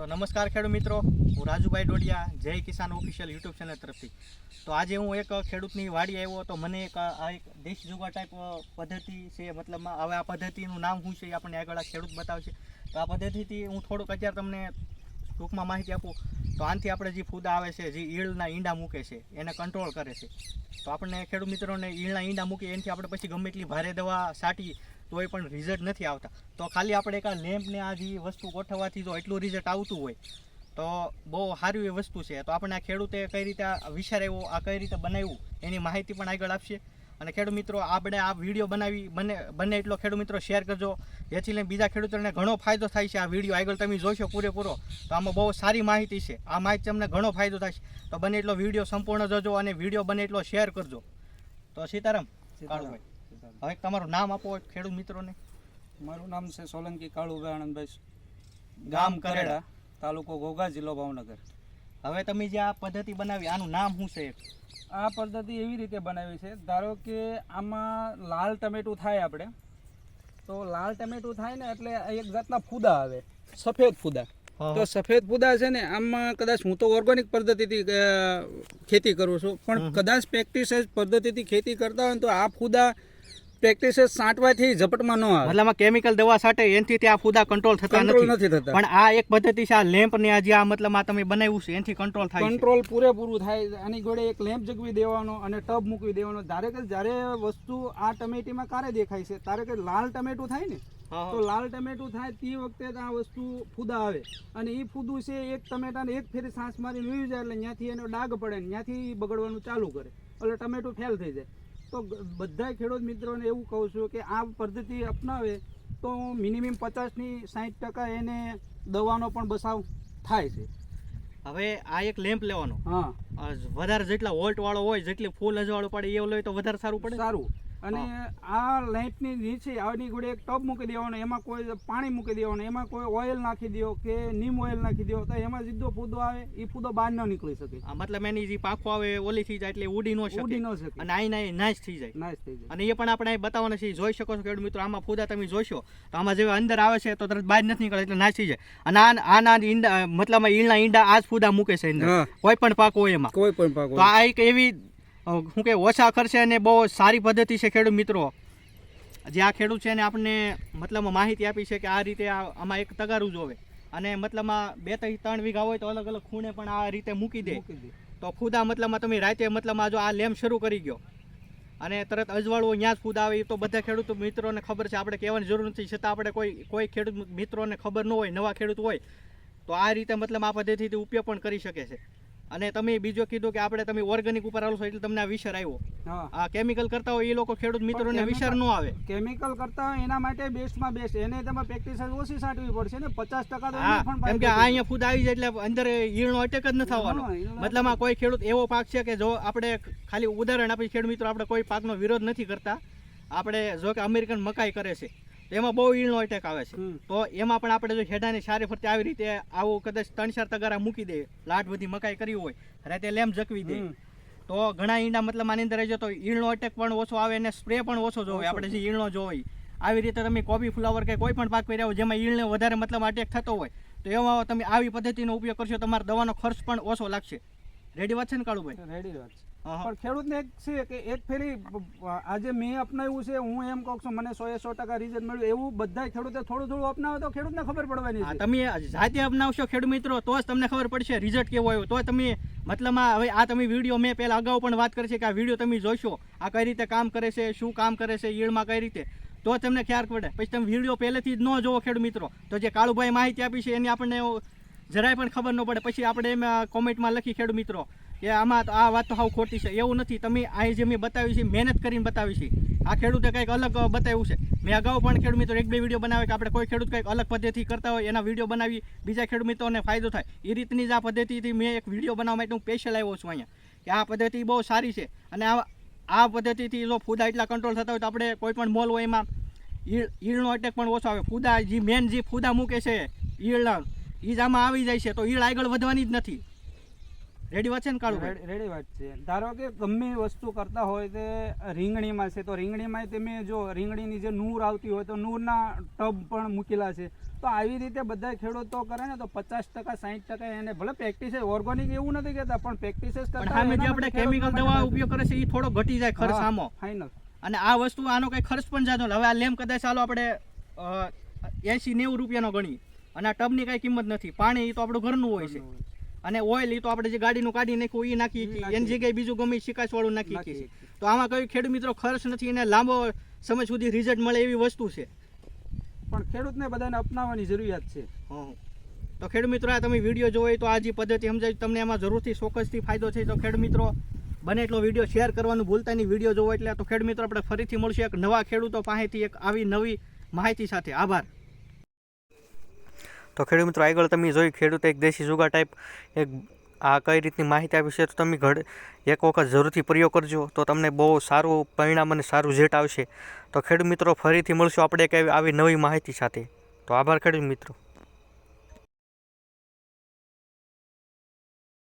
તો નમસ્કાર ખેડૂત મિત્રો. હું રાજુભાઈ ડોડિયા, જય કિસાન ઓફિશિયલ યુટ્યુબ ચેનલ તરફથી. તો આજે હું એક ખેડૂતની વાડી આવ્યો, તો મને એક, આ એક દેશ જુગા ટાઈપ પદ્ધતિ છે મતલબમાં હવે આ પદ્ધતિનું નામ શું છે એ આપણને આગળ આ ખેડૂત બતાવશે. તો આ પદ્ધતિથી હું થોડુંક અત્યારે તમને ટૂંકમાં માહિતી આપું. તો આનાથી આપણે જે ફૂદા આવે છે, જે ઈળના ઈંડા મૂકે છે, એને કંટ્રોલ કરે છે. તો આપણને ખેડૂત મિત્રોને ઈળના ઈંડા મૂકી એનાથી આપણે પછી ગમે એટલી ભારે દવા છાંટી તોય પણ રિઝલ્ટ નથી આવતા. તો ખાલી આપણે એક આ લેમ્પને આ જે વસ્તુ ગોઠવવાથી જો એટલું રિઝલ્ટ આવતું હોય તો બહુ સારી એવી વસ્તુ છે. તો આપણે આ ખેડૂતે કઈ રીતે આ વિચાર્યો આ કઈ રીતે બનાવ્યું એની માહિતી પણ આગળ આપશે. અને ખેડૂત મિત્રો આપણે આ વીડિયો બનાવી બને બને એટલો ખેડૂત મિત્રો શેર કરજો. જેથી લઈને બીજા ખેડૂતોને ઘણો ફાયદો થાય છે આ વીડિયો. આગળ તમે જોશો પૂરેપૂરો તો આમાં બહુ સારી માહિતી છે. આ માહિતી તમને ઘણો ફાયદો થશે તો બને એટલો વીડિયો સંપૂર્ણ જોજો અને વીડિયો બને એટલો શેર કરજો. તો સીતારામ. કાળુભાઈ. હવે તમારું નામ આપો ખેડૂત મિત્રોને. મારું નામ છે સોલંકી કાળુભાઈ આનંદભાઈ ગામ કરેડા. તાલુકો ઘોઘા જિલ્લો ભાવનગર. હવે તમે જે આ પદ્ધતિ બનાવી આનું નામ શું છે? આ પદ્ધતિ એવી રીતે બનાવી છે ધારો કે આમાં લાલ ટમેટું થાય આપણે તો લાલ ટમેટું થાય ને એટલે એક જાતના ફૂદા આવે સફેદ ફૂદા. તો સફેદ ફૂદા છે ને આમાં કદાચ હું તો ઓર્ગેનિક પદ્ધતિથી ખેતી કરું છું પણ કદાચ પ્રેક્ટિસ પદ્ધતિથી ખેતી કરતા હોય તો આ ફૂદા પ્રેક્ટિસ સાંટવાથી ઝપટમાં ન આવે. મતલબમાં કેમિકલ દવા સાથે એનાથી ત્યાં આ ફૂદા કંટ્રોલ થતા નથી. થતા. પણ આ એક પદ્ધતિ છે આ લેમ્પ ને આ જે આ મતલબ આ તમે બનાવ્યું છે એનાથી કંટ્રોલ થાય કંટ્રોલ પૂરેપૂરું થાય આની જોડે એક લેમ્પ જગવી દેવાનો અને ટબ મૂકવી દેવાનો. ધારે કે જ્યારે વસ્તુ આ ટમેટીમાં કારે દેખાય છે તારે કે લાલ ટમેટું થાય ને તો લાલ ટમેટું થાય તે વખતે આ વસ્તુ ફૂદા આવે. અને એ ફૂદું છે એક ટમેટાને એક ફેરી સાંસ મારીને વીવી જાય એટલે ત્યાંથી એનો ડાઘ પડે ને ત્યાંથી બગડવાનું ચાલુ કરે. એટલે ટમેટું ફેલ થઈ જાય. તો બધા ખેડૂત મિત્રોને એવું કહું છું કે આ પદ્ધતિ અપનાવે તો મિનિમમ પચાસની સાઠ ટકા એને દવાનો પણ બસાવ થાય છે. હવે આ એક લેમ્પ લેવાનો. હા. વધારે જેટલા વોલ્ટ વાળો હોય જેટલી ફૂલ અજવાળું પડે એવું લઈ તો વધારે સારું પડે? સારું. અને આ લાઇટની નીચે આની જોડે એક ટબ મૂકી દેવાનો એમાં કોઈ પાણી મૂકી દેવાનું એમાં કોઈ ઓઇલ નાખી દો કે નીમ ઓઇલ નાખી દો તો એમાં સીધો ફૂદો આવે એ ફૂદો બહાર ન નીકળી શકે. આ મતલબ એની જે પાખો આવે ઓલી થઈ જાય એટલે ઉડી ન શકે. ઉડી ન શકે. અને આઈ નાઈ નાશ થઈ જાય. નાશ થઈ જાય. અને એ પણ આપણે બતાવવાના છે જોઈ શકો છો ખેડૂત મિત્રો આમાં ફૂદા તમે જોશો તો આમાં જેવા અંદર આવે છે તો તરત બહાર નથી નીકળે એટલે નાશ થઈ જાય. અને આ આના ઈંડા મતલબ ઈળના ઈંડા આ જ ફૂદા મૂકે છે અંદર. કોઈ પણ પાક હોય એમાં. કોઈ પણ પાક તો આ એક એવી શું કે ઓછા ખર્ચે અને બહુ સારી પદ્ધતિ છે ખેડૂત મિત્રો. જે આ ખેડૂત છે એને આપણને મતલબમાં માહિતી આપી છે કે આ રીતે આ આમાં એક તગારું જોવે. અને મતલબમાં બે ત્રણ ત્રણ વીઘા હોય તો અલગ અલગ ખૂણે પણ આ રીતે મૂકી દે. મૂકી દે. તો ખુદા મતલબમાં તમે રાતે મતલબમાં જો આ લેમ્પ શરૂ કરી ગયો. અને તરત અજવાળું ત્યાં જ ખુદા આવે એ તો બધા ખેડૂત મિત્રોને ખબર છે. આપણે કહેવાની જરૂર નથી. છતાં આપણે કોઈ કોઈ ખેડૂત મિત્રોને ખબર ન હોય નવા ખેડૂત હોય તો આ રીતે મતલબ આ પદ્ધતિથી ઉપયોગ પણ કરી શકે છે. અને તમે બીજો કીધું કે આપણે તમે ઓર્ગેનિક ઉપર આવો છો એટલે તમને આ વિચાર આવ્યો. આ કેમિકલ કરતા હોય એ લોકો ખેડૂત મિત્રોને chemical- ન આવે. કેમિકલ કરતા હોય એના માટે બેસ્ટમાં બેસ્ટ એને તમે પ્રેક્ટિસ ઓછી સાંટવી પડશે ને. પચાસ ટકા તો પણ કેમ કે આ અહીંયા ફૂદ આવી જાય એટલે અંદર ઈળનો અટેક જ ન થવાનો. મતલબ આ કોઈ ખેડૂત એવો પાક છે કે જો આપણે ખાલી ઉદાહરણ આપી ખેડૂત મિત્રો આપણે કોઈ પાકનો વિરોધ નથી કરતા. આપણે જો કે અમેરિકન મકાઈ કરે છે. એમાં બહુ ઈળનો અટેક આવે છે. તો એમાં પણ આપણે જો હેડાની સારી ફરતે આવી રીતે આવું કદાચ ત્રણ ચાર તગારા મૂકી દે લાટ બધી મકાઈ કરી હોય રાતે લેમ જકવી દે. તો ઘણા ઈંડા મતલબ આની અંદર જો તો ઈળનો અટેક પણ ઓછો આવે અને સ્પ્રે પણ ઓછો જોવે. આપણે જે ઈળનો જોવે આવી રીતે તમે કોબી ફ્લાવર કે કોઈ પણ પાક કર્યા હોય જેમાં ઈળને વધારે મતલબ અટેક થતો હોય તો એમાં તમે આવી પદ્ધતિનો ઉપયોગ કરશો તમારા દવાનો ખર્ચ પણ ઓછો લાગશે. રેડી વાત છે ને કાળુભાઈ? રેડી વાત છે. પણ ખેડૂતને એક છે કે એક ફેરી આજે મેં અપનાવ્યું છે હું એમ કહું છું મને સો એ સો ટકા રિઝલ્ટ મળ્યું. એવું બધા ખેડૂતે થોડું થોડું અપનાવે તો ખેડૂતને ખબર પડવાની તમે જાતે અપનાવશો ખેડૂત મિત્રો તો જ તમને ખબર પડશે રિઝલ્ટ કેવો આવ્યો. તો તમે મતલબમાં હવે આ તમે વીડિયો મેં પહેલા અગાઉ પણ વાત કરી છે કે આ વીડિયો તમે જોશો આ કઈ રીતે કામ કરે છે શું કામ કરે છે ઈળમાં કઈ રીતે. તો તમને ખ્યાલ પડે. પછી તમે વીડિયો પહેલેથી જ ન જોવો ખેડૂત મિત્રો. તો જે કાળુભાઈ માહિતી આપી છે એની આપણને જરાય પણ ખબર ન પડે. પછી આપણે એમ કોમેન્ટમાં લખી ખેડૂત મિત્રો. કે આમાં તો આ વાત તો હાવ ખોટી છે, એવું નથી. તમે અહીં જે મેં બતાવી છે, મહેનત કરીને બતાવી છે. આ ખેડૂતે કંઈક અલગ બતાવ્યું છે. મેં અગાઉ પણ ખેડૂત મિત્રો એક બે વીડિયો બનાવે કે આપણે કોઈ ખેડૂત કંઈક અલગ પદ્ધતિ કરતા હોય, એના વીડિયો બનાવી બીજા ખેડૂત મિત્રોને ફાયદો થાય. એ રીતની જ આ પદ્ધતિથી મેં એક વીડિયો બનાવવા માટે હું સ્પેશિયલ આવ્યો છું અહીંયા. કે આ પદ્ધતિ બહુ સારી છે. અને આ આ પદ્ધતિથી જો ફૂદા એટલા કંટ્રોલ થતા હોય તો આપણે કોઈ પણ મોલ હોય એમાં ઈળ ઈળનો અટેક પણ ઓછો આવે. ફૂદા, જે મેન જે ફૂદા મૂકે છે, ઈળના ઈજ આમાં આવી જાય છે. તો ઈળ આગળ વધવાની જ નથી. રેડી વાત છે ને કાળું રેડી વાત છે. ધારો કે ગમે વસ્તુ કરતા હોય તે રીંગણીમાં છે તો રીંગણીમાં તમે જો રીંગણીની જે નૂર આવતી હોય તો નૂરના ટબ પણ મૂકેલા છે. તો આવી રીતે બધા ખેડૂતો કરે ને તો પચાસ ટકા સાહીઠ ટકા એને ભલે પ્રેક્ટિસ ઓર્ગોનિક એવું નથી કહેતા પણ પ્રેક્ટિસ આપણે કેમિકલ દવા ઉપયોગ કરે છે એ થોડો ઘટી જાય ખર્ચ આમો. ફાઇનલ અને આ વસ્તુ આનો કઈ ખર્ચ પણ જાતો હવે આ લેમ કદાચ ચાલો આપણે એસી નેવું રૂપિયાનો ગણી અને આ ટબની કઈ કિંમત નથી. પાણી એ તો આપણું ઘરનું હોય છે. અને ઓઇલ એ તો આપણે જે ગાડીનું કાઢી નાખ્યું એ નાખી શકીએ. એની જગ્યાએ બીજું ગમે શિકાસ વાળું નાખી શકીએ. તો આમાં કયું ખેડૂત મિત્રો ખર્ચ નથી અને લાંબો સમય સુધી રિઝલ્ટ મળે એવી વસ્તુ છે. પણ ખેડૂતને બધાને અપનાવવાની જરૂરિયાત છે. તો ખેડૂત મિત્રો આ તમે વીડિયો જોવો તો આ જે પદ્ધતિ સમજાય તમને એમાં જરૂરથી ચોક્કસથી ફાયદો છે તો ખેડૂત મિત્રો બને એટલો વીડિયો શેર કરવાનું ભૂલતા નહીં. વીડિયો જોવો એટલે તો ખેડૂત મિત્રો આપણે ફરીથી મળશું એક નવા ખેડૂતો પાસેથી એક આવી નવી માહિતી સાથે. આભાર. તો ખેડૂત મિત્રો, આગળ તમે જોઈ ખેડૂત એક દેશી જુગા ટાઈપ એક આ કઈ રીતની માહિતી આપી છે તો તમે ઘડ એક વખત જરૂરથી પ્રયોગ કરજો. તો તમને બહુ સારું પરિણામ અને સારું રિઝલ્ટ આવશે. તો ખેડૂત મિત્રો, ફરીથી મળશું આપણે એક આવી નવી માહિતી સાથે. તો આભાર ખેડૂત મિત્રો.